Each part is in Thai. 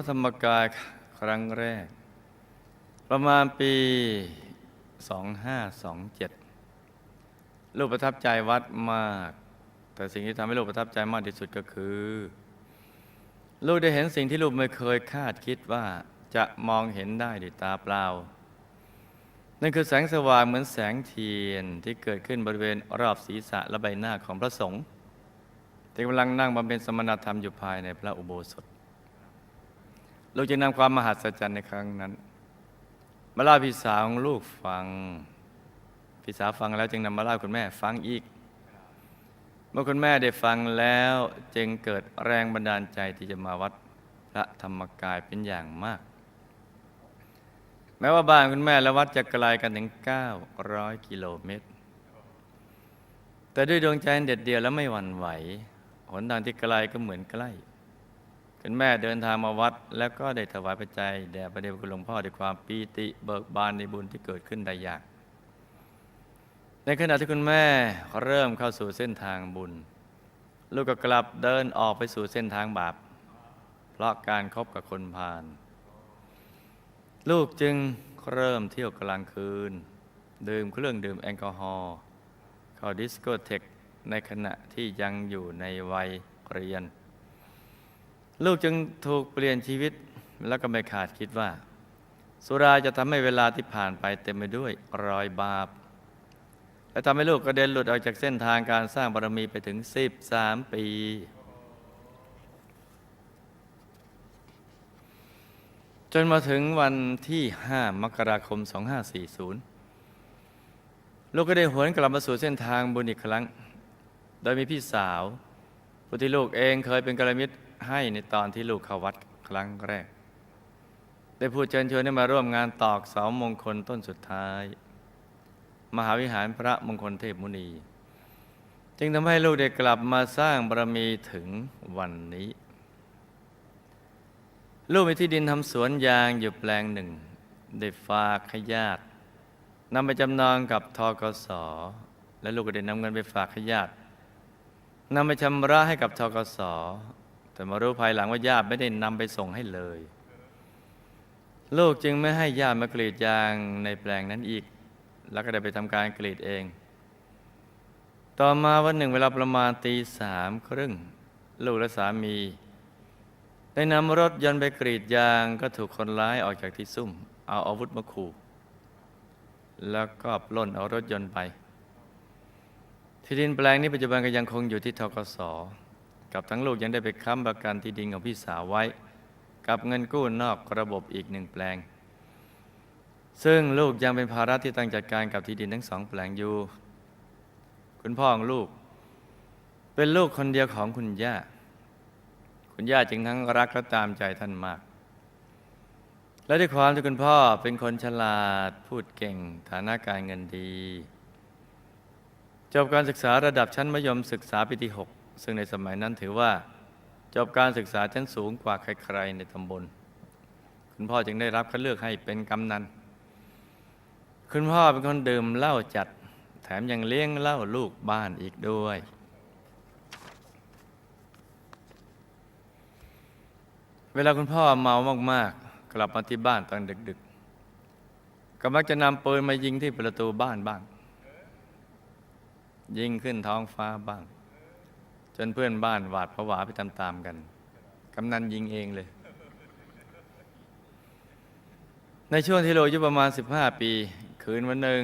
ระธรรมกายครั้งแรก ประมาณปี 2527 ลูกประทับใจวัดมาก แต่สิ่งที่ทำให้ลูกประทับใจมากที่สุดก็คือ ลูกได้เห็นสิ่งที่ลูกไม่เคยคาดคิดว่าจะมองเห็นได้ด้วยตาเปล่า นั่นคือแสงสว่างเหมือนแสงเทียนที่เกิดขึ้นบริเวณรอบศีรษะและใบหน้าของพระสงฆ์ที่กำลังนั่งบำเพ็ญสมณธรรมอยู่ภายในพระอุโบสถ ลูกจะนำความมหัศจรรย์ในครั้งนั้นมาเล่าพี่สาวของลูกฟัง พี่สาวฟังแล้วจึงนำมาเล่าคุณแม่ฟังอีก เมื่อคุณแม่ได้ฟังแล้วจึงเกิดแรงบันดาลใจที่จะมาวัดพระธรรมกายเป็นอย่างมาก แม้ว่าบ้านคุณแม่และวัดจะไกลกันถึง 900 กิโลเมตร แต่ด้วยดวงใจเด็ดเดียวและไม่หวั่นไหว หนทางที่ไกลก็เหมือนใกล้ คุณแม่เดินทางมาวัด แล้วก็ได้ถวายปัจจัยแด่พระเดชพระคุณหลวงพ่อด้วยความปีติเบิกบานในบุญที่เกิดขึ้นได้ยาก ในขณะที่คุณแม่เริ่มเข้าสู่เส้นทางบุญ ลูกก็กลับเดินออกไปสู่เส้นทางบาป เพราะการคบกับคนพาลลูกจึงเริ่มเที่ยวกลางคืน ดื่มเครื่องดื่มแอลกอฮอล์เข้าดิสโกเทกในขณะที่ยังอยู่ในวัยเรียน ลูกจึงถูกเปลี่ยนชีวิตแล้วก็ไม่ขาดคิดว่า สุราจะทำให้เวลาที่ผ่านไปเต็มไปด้วยรอยบาป และทำให้ลูกกระเด็นหลุดออกจากเส้นทางการสร้างบารมีไปถึง 13 ปี จนมาถึงวันที่ 5 มกราคม 2540 ลูกก็ได้หวนกลับมาสู่เส้นทางบุญอีกครั้ง โดยมีพี่สาวผู้ที่ลูกเองเคยเป็นกัลยาณมิตร ให้ในตอนที่ลูกเข้าวัดครั้งแรก ได้พูดเชิญชวนให้มาร่วมงานตอกเสามงคลต้นสุดท้าย มหาวิหารพระมงคลเทพมุนี จึงทำให้ลูกได้กลับมาสร้างบารมีถึงวันนี้ ลูกมีที่ดินทำสวนยางอยู่แปลงหนึ่ง ได้ฝากให้ญาตินำไปจำนองกับทกสและลูกก็ได้นำเงินไปฝากให้ญาตินำไปชำระให้กับทกส แต่มารู้ภายหลังว่าญาติไม่ได้นำไปส่งให้เลย ลูกจึงไม่ให้ญาติมากรีดยางในแปลงนั้นอีก แล้วก็ได้ไปทำการกรีดเอง ต่อมาวันหนึ่งเวลาประมาณตีสามครึ่ง ลูกและสามี ได้นำรถยนต์ไปกรีดยางก็ถูกคนร้ายออกจากที่ซุ่ม เอาอาวุธมาขู่แล้วก็ปล้นเอารถยนต์ไป ที่ดินแปลงนี้ปัจจุบันก็ยังคงอยู่ที่ทกส กับทั้งลูกยังได้ไปค้ำประกันที่ดินของพี่สาวไว้ กับเงินกู้นอกระบบอีกหนึ่งแปลง ซึ่งลูกยังเป็นภาระที่ต้องจัดการกับที่ดินทั้งสองแปลงอยู่ คุณพ่อของลูก เป็นลูกคนเดียวของคุณย่า คุณย่าจึงทั้งรักและตามใจท่านมาก และด้วยความที่คุณพ่อเป็นคนฉลาดพูดเก่งฐานะการเงินดี จบการศึกษาระดับชั้นมัธยมศึกษาปีที่6 ซึ่งในสมัยนั้นถือว่าจบการศึกษาชั้นสูงกว่าใครๆในตำบล คุณพ่อจึงได้รับคัดเลือกให้เป็นกำนัน คุณพ่อเป็นคนดื่มเหล้าจัด แถมยังเลี้ยงเหล้าลูกบ้านอีกด้วย เวลาคุณพ่อเมามาก ๆ กลับมาที่บ้านตอนดึก ๆ ก็มักจะนำปืนมายิงที่ประตูบ้านบ้าง ยิงขึ้นท้องฟ้าบ้าง นเพื่อนบ้านหวาดผวาไปตามๆกัน กำนันยิงเองเลย ในช่วงที่ลูกอายุประมาณ 15 ปี คืนวันหนึ่ง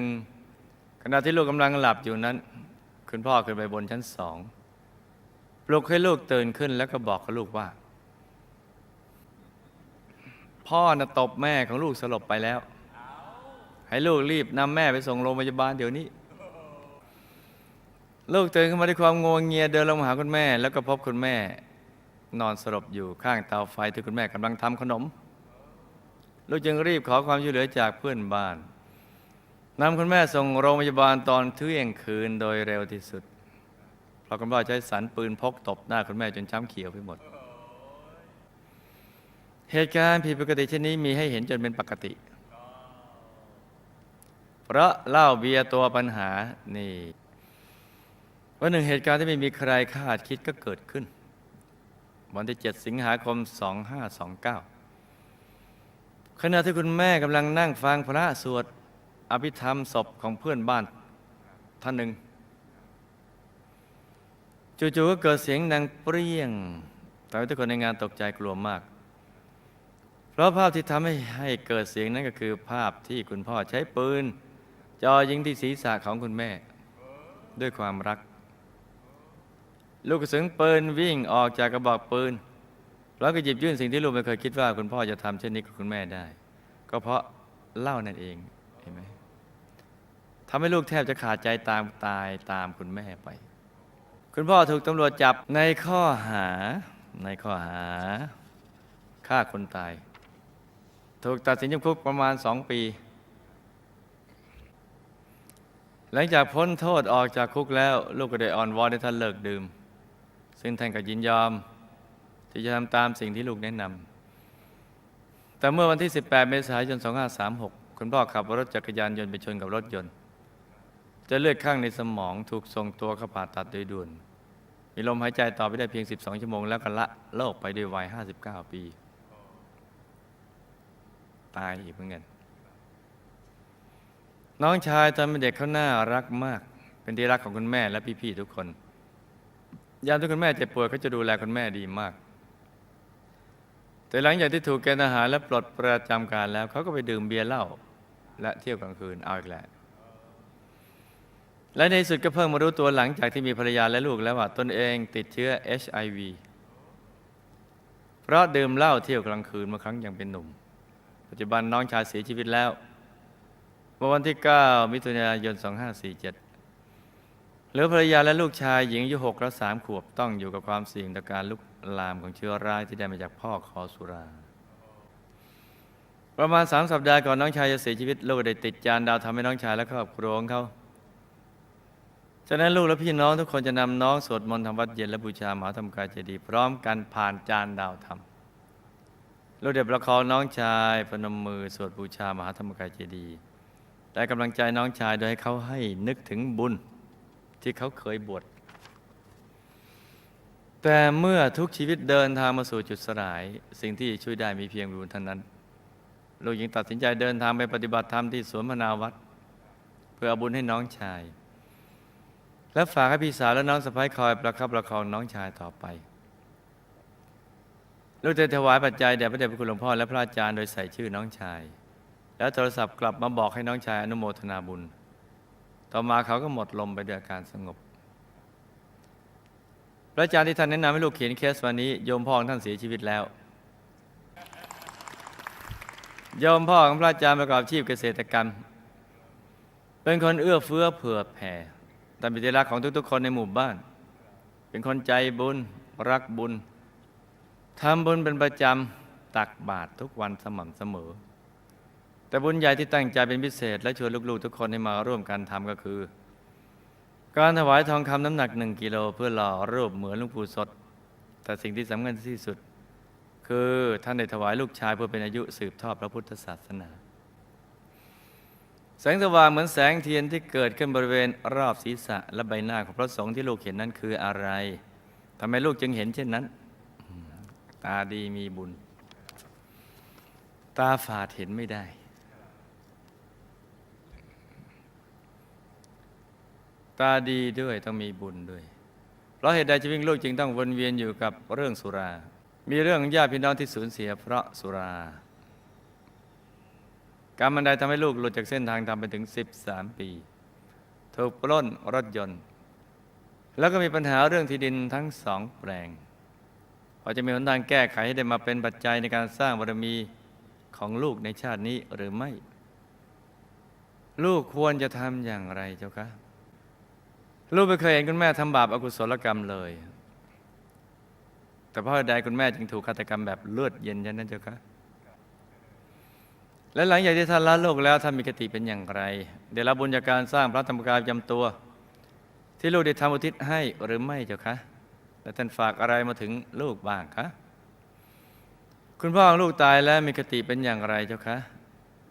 ขณะที่ลูกกำลังหลับอยู่นั้น คุณพ่อขึ้นไปบนชั้นสองปลุกให้ลูกตื่นขึ้นแล้วก็บอกกับลูกว่า พ่อน่ะตบแม่ของลูกสลบไปแล้ว ให้ลูกรีบนำแม่ไปส่งโรงพยาบาลเดี๋ยวนี้ ลูกตื่นขึ้นมาด้วยความงวงเงียเดินลงมาหาคุณแม่ แล้วก็พบคุณแม่ นอนสลบอยู่ข้างเตาไฟที่คุณแม่กำลังทำขนม ลูกจึงรีบขอความช่วยเหลือจากเพื่อนบ้านนำคุณแม่ส่งโรงพยาบาลตอนเที่ยงคืนโดยเร็วที่สุดเพราะคุณพ่อใช้สันปืนพกตบหน้าคุณแม่จนช้ำเขียวไปหมด เหตุการณ์ผิดปกติเช่นนี้มีให้เห็นจนเป็นปกติ เพราะเหล้าเบียร์ตัวปัญหานี่ วันหนึ่งเหตุการณ์ที่ไม่มีใครคาดคิดก็เกิดขึ้น วันที่ 7 สิงหาคม 2529 ขณะที่คุณแม่กำลังนั่งฟังพระสวดอภิธรรมศพของเพื่อนบ้านท่านหนึ่งจู่ๆก็เกิดเสียงดังเปรี้ยงทำให้ทุกคนในงานตกใจกลัวมาก เพราะภาพที่ทำให้ให้เกิดเสียงนั้นก็คือ ภาพที่คุณพ่อใช้ปืนจ่อยิงที่ศีรษะของคุณแม่ ด้วยความรัก ลูกกระสุนปืนวิ่งออกจากกระบอกปืน แล้วก็หยิบยื่นสิ่งที่ลูกไม่เคยคิดว่า คุณพ่อจะทำเช่นนี้กับคุณแม่ได้ ก็เพราะเล่านั่นเองเห็นไหมทำให้ลูกแทบจะขาดใจตามตายตามคุณแม่ไป คุณพ่อถูกตำรวจจับในข้อหาในข้อหาฆ่าคนตาย ถูกตัดสินจำคุกประมาณสองปี หลังจากพ้นโทษออกจากคุกแล้ว ลูกก็ได้อ่อนวอนให้ท่านเลิกดื่ม ซึ่งท่านก็ยินยอม ที่จะทำตามสิ่งที่ลูกแนะนำแต่เมื่อวันที่ 18 เมษายน 2536 คุณพ่อขับรถจักรยานยนต์ไปชนกับรถยนต์ จะเลือดข้างในสมองถูกส่งตัวเข้าผ่าตัดโดยด่วน มีลมหายใจต่อไปได้เพียง 12 ชั่วโมง แล้วก็ละโลกไปด้วยวัย 59 ปี ตายอีกเหมือนกันน้องชายตอนเป็นเด็กเขาน่ารักมาก เป็นที่รักของคุณแม่และพี่ๆทุกคน ยามที่คุณแม่เจ็บป่วยเขาจะดูแลคุณแม่ดีมาก แต่หลังจากที่ถูกเกณฑ์ทหารและปลดประจำการแล้วเขาก็ไปดื่มเบียร์เหล้าและเที่ยวกลางคืนเอาอีกแล้วและในสุดก็เพิ่งมารู้ตัวหลังจากที่มีภรรยาและลูกแล้วว่าตนเองติดเชื้อ HIV เพราะดื่มเหล้าเที่ยวกลางคืนเมื่อครั้งยังเป็นหนุ่ม ปัจจุบันน้องชายเสียชีวิตแล้วเมื่อวันที่ 9 มิถุนายน 2547เหลือภรรยาและลูกชายหญิงอายุ6และ3ขวบต้องอยู่กับความเสี่ยงต่อการลุกลามของเชื้อร้ายที่ได้มาจากพ่อคอสุรา ประมาณ3สัปดาห์ก่อนน้องชายจะเสียชีวิตลูกได้ติดจานดาวทำให้น้องชายและครอบครัวของเขาจากนั้นลูกและพี่น้องทุกคนจะนำน้องสวดมนต์ทำวัดเย็นและบูชามหาธรรมกายเจดีย์พร้อมกันผ่านจานดาวธรรมลูกเด็กประคองน้องชายพนมมือสวดบูชามหาธรรมกายเจดีย์แต่กำลังใจน้องชายโดยให้เขาให้นึกถึงบุญ ที่เขาเคยบวชแต่เมื่อทุกชีวิตเดินทางมาสู่จุดสลาย สิ่งที่ช่วยได้มีเพียงบุญเท่านั้นลูกหญิงตัดสินใจเดินทางไปปฏิบัติธรรมที่สวนมนาวัดเพื่ออาบุญให้น้องชาย และฝากให้พี่สาวและน้องสะพ้ายคอยประคับประคองน้องชายต่อไปลูกจะถวายปัจจัยแด่พระเดชพระคุณหลวงพ่อและพระอาจารย์โดยใส่ชื่อน้องชาย แล้วโทรศัพท์กลับมาบอกให้น้องชายอนุโมทนาบุญ ต่อมาเขาก็หมดลมไปด้วยอาการสงบ พระอาจารย์ที่ท่านแนะนำให้ลูกเขียนเคสวันนี้โยมพ่อของท่านเสียชีวิตแล้วโยมพ่อของพระอาจารย์ประกอบอาชีพเกษตรกรรม เป็นคนเอื้อเฟื้อเผื่อแผ่แต่เป็นที่รักของทุกๆ คนในหมู่บ้าน เป็นคนใจบุญรักบุญทำบุญเป็นประจำตักบาตรทุกวันสม่ำเสมอ แต่บุญใหญ่ที่ตั้งใจเป็นพิเศษ และชวนลูกๆทุกคนให้มาร่วมกันทำก็คือ การถวายทองคำน้ำหนักหนึ่งกิโลเพื่อหล่อรูปเหมือนหลวงปู่สด แต่สิ่งที่สำคัญที่สุด คือท่านได้ถวายลูกชายเพื่อเป็นอายุสืบทอดพระพุทธศาสนา แสงสว่างเหมือนแสงเทียนที่เกิดขึ้นบริเวณรอบศีรษะและใบหน้าของพระสงฆ์ที่ลูกเห็นนั้นคืออะไรทำไมลูกจึงเห็นเช่นนั้น ตาดีมีบุญ ตาฝาดเห็นไม่ได้ ตาดีด้วยต้องมีบุญด้วย เพราะเหตุใดชีวิตลูกจึงต้องวนเวียนอยู่กับเรื่องสุรา มีเรื่องญาติพี่น้องที่สูญเสียเพราะสุรา การบันไดทำให้ลูกหลุดจากเส้นทางทำไปถึง 13 ปีถูกปล้นรถยนต์ แล้วก็มีปัญหาเรื่องที่ดินทั้งสองแปลงพอจะมีหนทางแก้ไขให้ได้มาเป็นปัจจัยในการสร้างบารมีของลูกในชาตินี้หรือไม่ ลูกควรจะทำอย่างไรเจ้าคะ ลูกไม่เคยเห็นคุณแม่ทำบาปอากุศลกรรมเลย แต่พราะใดคุณแม่จึงถูกฆาตกรรมแบบเลือดเย็นยันนั้นเจ้าคะและหลังจากที่ท่านละโลกแล้วท่านมีกติเป็นอย่างไร ได้รับบุญจากการสร้างพระธรรมกายจำตัว ที่ลูกได้ทำอุทิศให้หรือไม่เจ้าคะและท่านฝากอะไรมาถึงลูกบ้างคะคุณพ่อของลูกตายแล้วมีกติเป็นอย่างไรเจ้าคะ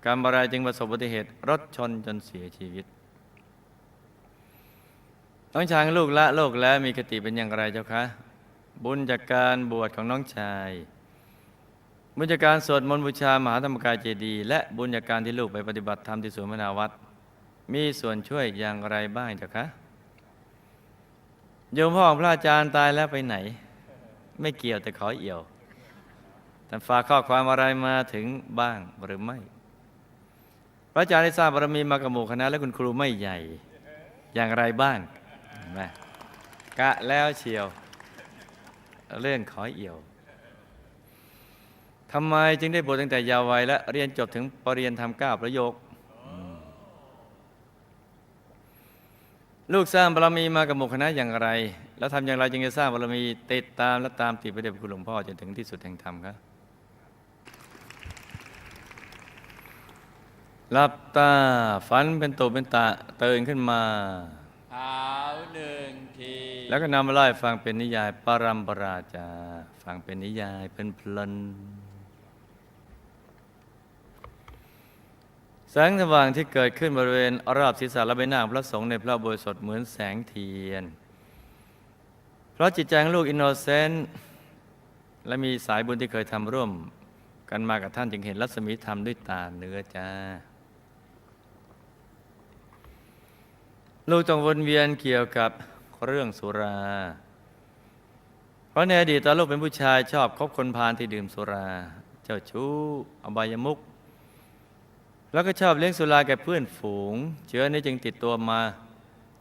กรรมอะไรจึงประสบอุบัติเหตุรถชนจนเสียชีวิต น้องชายของลูกละโลกแล้วมีกติเป็นอย่างไรเจ้าคะ บุญจากการบวชของน้องชาย บุญจากการสวดมนต์บูชามหาธรรมกายเจดีย์และบุญจากการที่ลูกไปปฏิบัติธรรมที่สวนมนาวัดมีส่วนช่วยอย่างไรบ้างเจ้าคะโยมพ่อของพระอาจารย์ตายแล้วไปไหน ไม่เกี่ยวแต่ขอเอี่ยวท่านฝากข้อความอะไรมาถึงบ้างหรือไม่ พระอาจารย์ได้สร้างบารมีมากับหมู่คณะและคุณครูไม่ใหญ่ อย่างไรบ้าง เห็นไหมกะแล้วเชียว เรื่องขอเอี่ยวทำไมจึงได้บวชตั้งแต่เยาว์วัยและเรียนจบถึงปรริญญาธรรมเก้าประโยค ลูกสร้างบารมีมากับหมู่คณะอย่างไร แล้วทำอย่างไรจึงจะสร้างบารมีติดตามและตามติดพระเดชพระคุณหลวงพ่อจนถึงที่สุดแห่งธรรมครับหลับตาฝันเป็นตุเป็นตะตื่นขึ้นมา เท้าหนึ่งที แล้วก็นำมาเล่าฟังเป็นนิยายปรัมปราจา ฟังเป็นนิยายเป็นเพลินแสงสว่างที่เกิดขึ้นบริเวณรอบศีรษะและใบหน้างพระสงฆ์ในพระบริสุทธิ์เหมือนแสงเทียน เพราะจิตใจของลูกอินโนเซนต์และมีสายบุญที่เคยทำร่วมกันมากับท่านจึงเห็นรัศมีธรรมด้วยตาเนื้อจ้า ลูกต้องวนเวียนเกี่ยวกับเรื่องสุรา เพราะในอดีตตอนลูกเป็นผู้ชายชอบคบคนพาลที่ดื่มสุรา เจ้าชู้อบายมุก แล้วก็ชอบเลี้ยงสุราแก่เพื่อนฝูง เชื้อนี้จึงติดตัวมา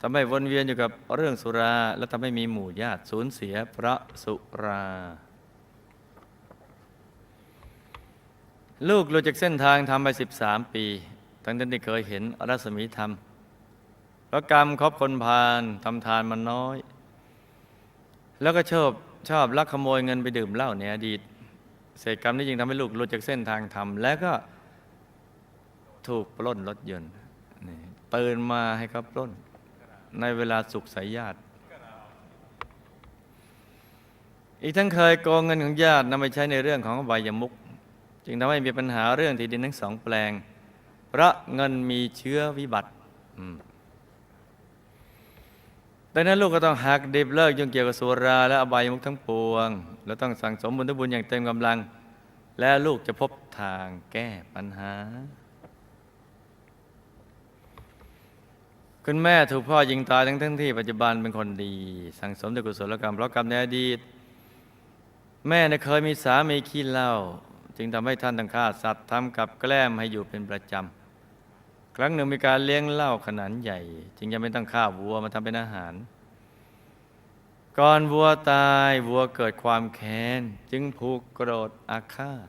ทำให้วนเวียนอยู่กับเรื่องสุรา และทำให้มีหมู่ญาติสูญเสียพระสุรา ลูกหลุดจากเส้นทางทำไป 13 ปี ทั้งที่เคยเห็นรัศมีธรรม ราะกรรมครอบคนพาลทำทานมันน้อย แล้วก็ชอบชอบลักขโมยเงินไปดื่มเหล้าในอดีตเศษกรรมนี้จึงทำให้ลูกหลุดจากเส้นทางธรรมแล้วก็ถูกปล้นรถยนต์นี่ตื่นมาให้เขาปล้น ในเวลาสุขสายญาติ อีกทั้งเคยโกงเงินของญาตินำไปใช้ในเรื่องของอบยมุก จึงทำให้มีปัญหาเรื่องที่ดินทั้งสองแปลง เพราะเงินมีเชื้อวิบัติ ดังนั้นลูกก็ต้องหักดิบเลิกยุ่งเกี่ยวกับสุรา และอบายมุขทั้งปวง แล้วต้องสั่งสมบุญทุบุญอย่างเต็มกำลัง และลูกจะพบทางแก้ปัญหา คุณแม่ถูกพ่อยิงตายทั้งทั้งที่ปัจจุบันเป็นคนดี สั่งสมด้วยกุศลกรรมเพราะกรรมในอดีต แม่เคยมีสามีขี้เหล้าจึงทำให้ท่านต้องฆ่าสัตว์ทำกับแกล้มให้อยู่เป็นประจำ ครั้งหนึ่งมีการเลี้ยงเหล้าขนาดใหญ่ จึงยังไม่ต้องฆ่าวัวมาทำเป็นอาหาร ก่อนวัวตายวัวเกิดความแค้น จึงผูกโกรธอาฆาต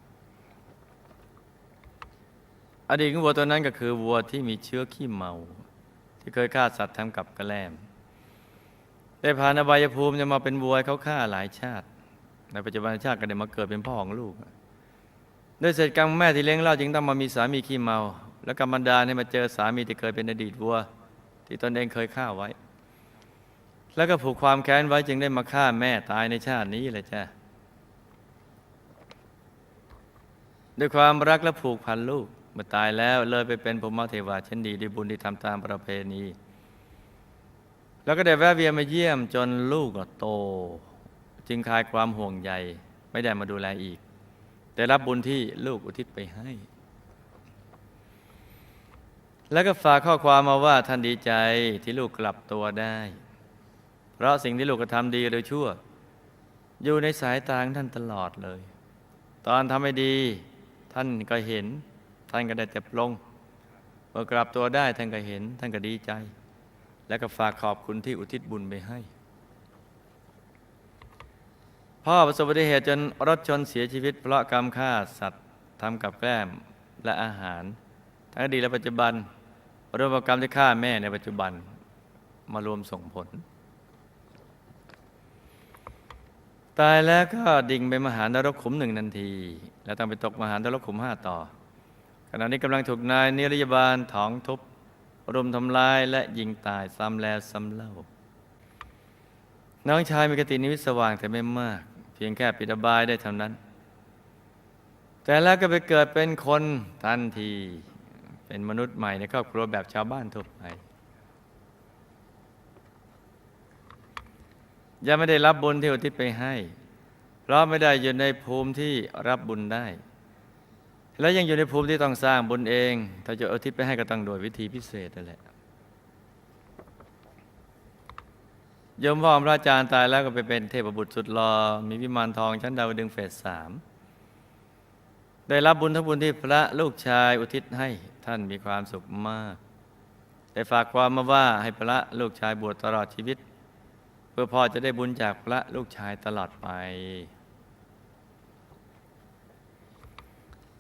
อดีตของวัวตัวนั้นก็คือวัวที่มีเชื้อขี้เมา ที่เคยฆ่าสัตว์ทำกับกระแลม ได้ผ่านอบายภูมิจะมาเป็นวัวเขาฆ่าหลายชาติ ในปัจจุบันชาติก็ได้มาเกิดเป็นพ่อของลูกด้วยเศษกรรมแม่ที่เลี้ยงเหล้าจึงต้องมามีสามีขี้เมา แล้วกรรมดาให้มาเจอสามีที่เคยเป็นอดีตวัว ที่ตนเองเคยฆ่าไว้ แล้วก็ผูกความแค้นไว้จึงได้มาฆ่าแม่ตายในชาตินี้เลยจ้ะด้วยความรักและผูกพันลูกเมื่อตายแล้วเลยไปเป็นพรหมเทวาเช่นดีด้วยบุญที่ทำตามประเพณี แล้วก็ได้แวะเวียนมาเยี่ยมจนลูกโต จึงคลายความห่วงใยไม่ได้มาดูแลอีก แต่รับบุญที่ลูกอุทิศไปให้ แล้วก็ฝากข้อความมาว่าท่านดีใจที่ลูกกลับตัวได้ เพราะสิ่งที่ลูกกระทำดีหรือชั่ว อยู่ในสายตาของท่านตลอดเลย ตอนทำไม่ดี ท่านก็เห็น ท่านก็ได้แต่ปลงเมื่อกลับตัวได้ท่านก็เห็น ท่านก็ดีใจ แล้วก็ฝากขอบคุณที่อุทิศบุญไปให้ พ่อประสบอุบัติเหตุจนรถชนเสียชีวิต เพราะกรรมฆ่าสัตว์ทำกับแกล้มและอาหารทั้งอดีตและปัจจุบัน รวมกับกรรมที่ฆ่าแม่ในปัจจุบันมารวมส่งผล ตายแล้วก็ดิ่งไปมหานรกขุมหนึ่งนาที แล้วต้องไปตกมหานรกขุมห้าต่อ ขณะนี้กำลังถูกนายนิรยาบาลถองทุบรุมทำลายและยิงตายซ้ำแล้วซ้ำเล่า น้องชายมีกตินิวิสว่างแต่ไม่มาก เพียงแค่ปิดบายได้เท่านั้น แต่แล้วก็ไปเกิดเป็นคนทันที เป็นมนุษย์ใหม่ในครอบครัวแบบชาวบ้านทั่วไปยังไม่ได้รับบุญที่อุทิศไปให้ เพราะไม่ได้อยู่ในภูมิที่รับบุญได้ และยังอยู่ในภูมิที่ต้องสร้างบุญเอง ถ้าจะอุทิศไปให้ก็ต้องโดยวิธีพิเศษนั่นแหละยมพ่อพระอาจารย์ตายแล้วก็ไปเป็นเทพบุตรสุดหลอ่อมีวิมานทองชั้นดาวดึงเฟสสามได้รับบุญทั้งบุญที่พระลูกชายอุทิศให้ ท่านมีความสุขมากได้ฝากความมาว่าให้พระลูกชายบวชตลอดชีวิต เพื่อพ่อจะได้บุญจากพระลูกชายตลอดไป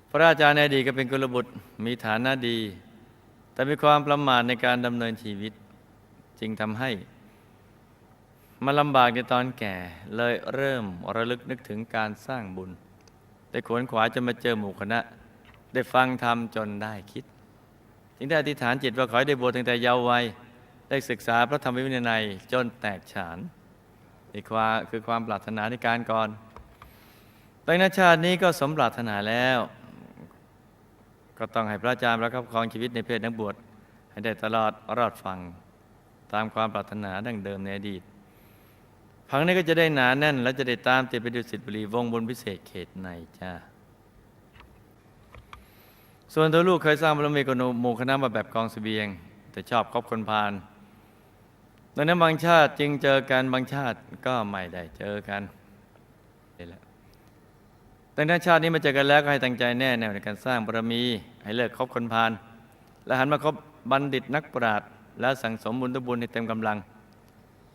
พระอาจารย์ในอดีตก็เป็นกุลบุตรมีฐานะดี แต่มีความประมาทในการดำเนินชีวิต จึงทำให้มาลำบากในตอนแก่เลยเริ่มระลึกนึกถึงการสร้างบุญได้ขวนขวายจนมาเจอหมู่คณะ ได้ฟังธรรมจนได้คิด จึงได้อธิษฐานจิตว่าขอให้ได้บวชตั้งแต่เยาว์วัยได้ศึกษาพระธรรมวินัยจนแตกฉานนี่ความคือความปรารถนาในการก่อนดังนั้นชาตินี้ก็สมปรารถนาแล้ว ก็ต้องให้พระอาจารย์ประคับครองชีวิตในเพศนักบวชให้ได้ตลอดรอดฟังตามความปรารถนาดั้งเดิมในอดีตพังนี้ก็จะได้หนาแน่น และจะได้ตามติดไปดูสิทธิบุรีวงบนพิเศษเขตในจ้า ส่วนตัวลูกเคยสร้างบารมีกับหมู่คณะมาแบบกองเสบียง แต่ชอบคบคนพาลดังนั้นบางชาติจึงเจอกันบางชาติก็ไม่ได้เจอกันนี่แหละดังนั้นชาตินี้มาเจอกันแล้วก็ให้ตั้งใจแน่แน่ในการสร้างบารมี ให้เลิกคบคนพาลและหันมาคบบัณฑิตนักปราชญ์และสั่งสมบุญทุบุญให้เต็มกำลัง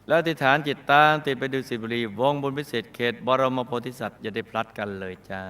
แล้วอธิษฐานจิตตามติดไปดูสิบุรีวงบุญพิเศษเขต บรมโพธิสัตว์อย่าได้พลัดกันเลยจ้า